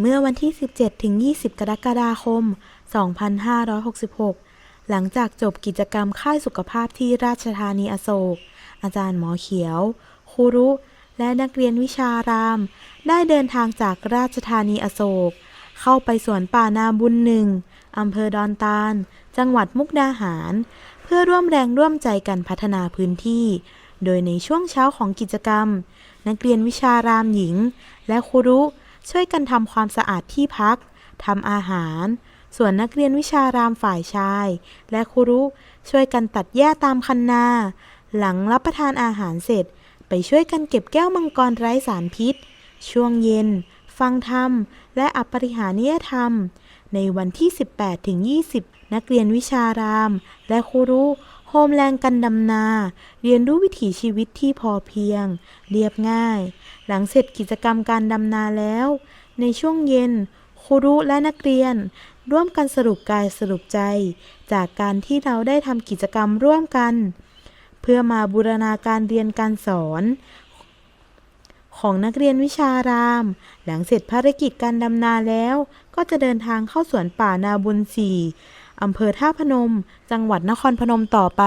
เมื่อวันที่ 17 ถึง 20 กรกฎาคม 2566 หลังจากจบกิจกรรมค่ายสุขภาพที่ราชธานีอโศก อาจารย์หมอเขียว ครูรุ และนักเรียนวิชาราม ได้เดินทางจากราชธานีอโศก เข้าไปสวนป่านาบุญหนึ่งอำเภอดอนตาล จังหวัดมุกดาหาร เพื่อร่วมแรงร่วมใจกันพัฒนาพื้นที่ โดยในช่วงเช้าของกิจกรรม นักเรียนวิชารามหญิง และครูรุ ช่วยกันทำความสะอาดที่พักทำอาหาร ส่วนนักเรียนวิชารามฝ่ายชาย และครูรุ ช่วยกันตัดหญ้าตามคันนา หลังรับประทานอาหารเสร็จ ไปช่วยกันเก็บแก้วมังกรไร้สารพิษ ช่วงเย็น ฟังธรรม และอปริหานิยธรรม ในวันที่ 18ถึง20 นักเรียนวิชาราม และครูรุ โฮมแรงกันดำนา เรียนรู้วิถีชีวิตที่พอเพียง เรียบง่าย หลังเสร็จกิจกรรมการดำนาแล้ว ในช่วงเย็นครูรุและนักเรียน ร่วมกันสรุปกายสรุปใจ จากการที่เราได้ทำกิจกรรมร่วมกัน เพื่อมาบูรณาการเรียนการสอน ของนักเรียนวิชาราม หลังเสร็จภารกิจการดำนาแล้ว ก็จะเดินทางเข้าสวนป่านาบุญสี่ อำเภอท่าพนม จังหวัดนครพนมต่อไป